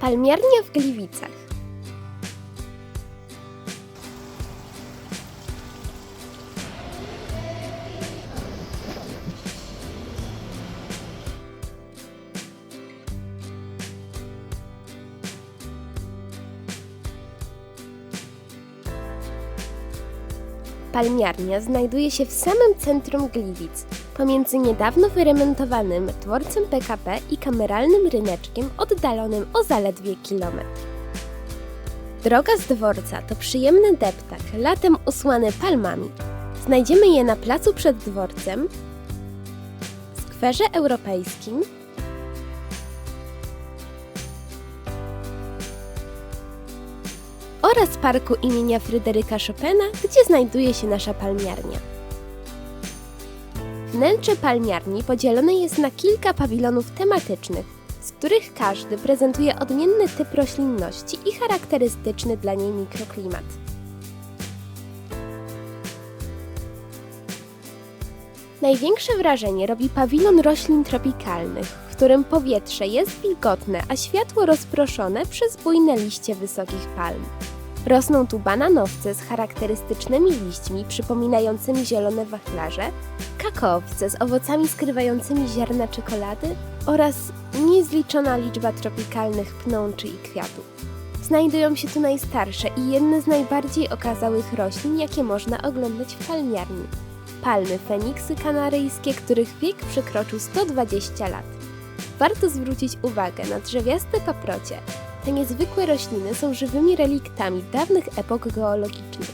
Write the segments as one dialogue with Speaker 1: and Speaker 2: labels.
Speaker 1: Palmiarnia w Gliwicach. Palmiarnia znajduje się w samym centrum Gliwic, pomiędzy niedawno wyremontowanym dworcem PKP i kameralnym ryneczkiem oddalonym o zaledwie kilometr. Droga z dworca to przyjemny deptak, latem usłany palmami. Znajdziemy je na placu przed dworcem, skwerze europejskim, oraz parku imienia Fryderyka Chopina, gdzie znajduje się nasza palmiarnia. Wnętrze palmiarni podzielone jest na kilka pawilonów tematycznych, z których każdy prezentuje odmienny typ roślinności i charakterystyczny dla niej mikroklimat. Największe wrażenie robi pawilon roślin tropikalnych, w którym powietrze jest wilgotne, a światło rozproszone przez bujne liście wysokich palm. Rosną tu bananowce z charakterystycznymi liśćmi przypominającymi zielone wachlarze, kakaowce z owocami skrywającymi ziarna czekolady oraz niezliczona liczba tropikalnych pnączy i kwiatów. Znajdują się tu najstarsze i jedne z najbardziej okazałych roślin, jakie można oglądać w palmiarni. Palmy feniksy kanaryjskie, których wiek przekroczył 120 lat. Warto zwrócić uwagę na drzewiaste paprocie. Te niezwykłe rośliny są żywymi reliktami dawnych epok geologicznych.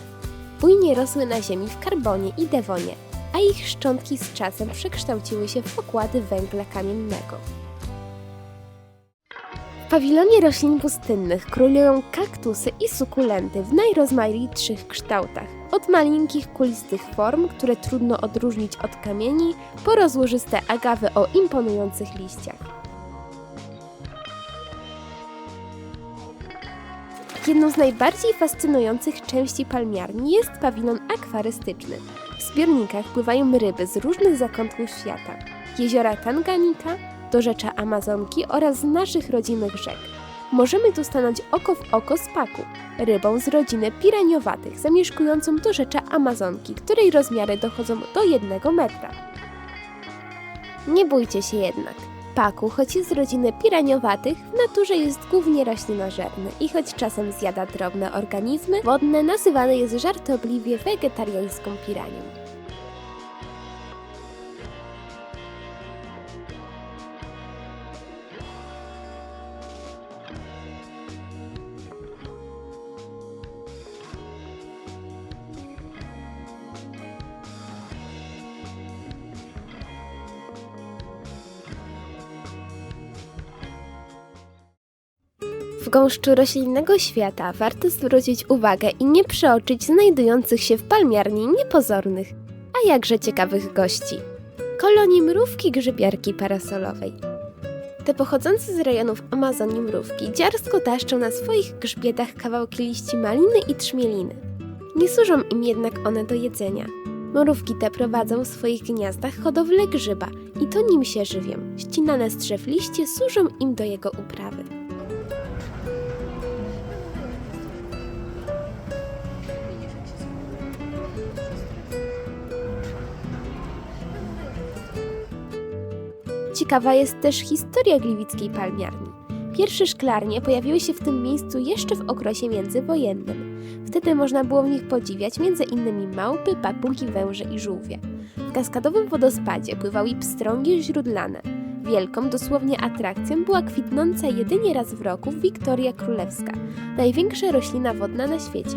Speaker 1: Bujnie rosły na ziemi w karbonie i dewonie, a ich szczątki z czasem przekształciły się w pokłady węgla kamiennego. W pawilonie roślin pustynnych królują kaktusy i sukulenty w najrozmaitszych kształtach, od malinkich kulistych form, które trudno odróżnić od kamieni, po rozłożyste agawy o imponujących liściach. Jedną z najbardziej fascynujących części palmiarni jest pawilon akwarystyczny. W zbiornikach pływają ryby z różnych zakątków świata. Jeziora Tanganika, dorzecza Amazonki oraz z naszych rodzimych rzek. Możemy tu stanąć oko w oko z paku, rybą z rodziny piraniowatych zamieszkującą dorzecza Amazonki, której rozmiary dochodzą do jednego metra. Nie bójcie się jednak. Paku, choć jest z rodziny piraniowatych, w naturze jest głównie roślinożerny i choć czasem zjada drobne organizmy wodne, nazywany jest żartobliwie wegetariańską piranią. W gąszczu roślinnego świata warto zwrócić uwagę i nie przeoczyć znajdujących się w palmiarni niepozornych, a jakże ciekawych gości. Kolonii mrówki grzybiarki parasolowej. Te pochodzące z rejonów Amazonii mrówki dziarsko taszczą na swoich grzbietach kawałki liści maliny i trzmieliny. Nie służą im jednak one do jedzenia. Mrówki te prowadzą w swoich gniazdach hodowlę grzyba i to nim się żywią. Ścinane z drzew liście służą im do jego uprawy. Ciekawa jest też historia gliwickiej palmiarni. Pierwsze szklarnie pojawiły się w tym miejscu jeszcze w okresie międzywojennym. Wtedy można było w nich podziwiać m.in. małpy, papugi, węże i żółwie. W kaskadowym wodospadzie pływały pstrągi źródlane. Wielką, dosłownie atrakcją była kwitnąca jedynie raz w roku Wiktoria Królewska, największa roślina wodna na świecie.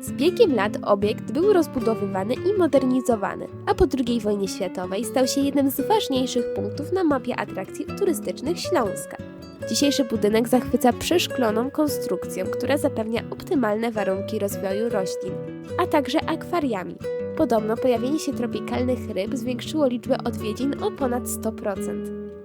Speaker 1: Z biegiem lat obiekt był rozbudowywany i modernizowany, a po II wojnie światowej stał się jednym z ważniejszych punktów na mapie atrakcji turystycznych Śląska. Dzisiejszy budynek zachwyca przeszkloną konstrukcją, która zapewnia optymalne warunki rozwoju roślin, a także akwariami. Podobno pojawienie się tropikalnych ryb zwiększyło liczbę odwiedzin o ponad 100%.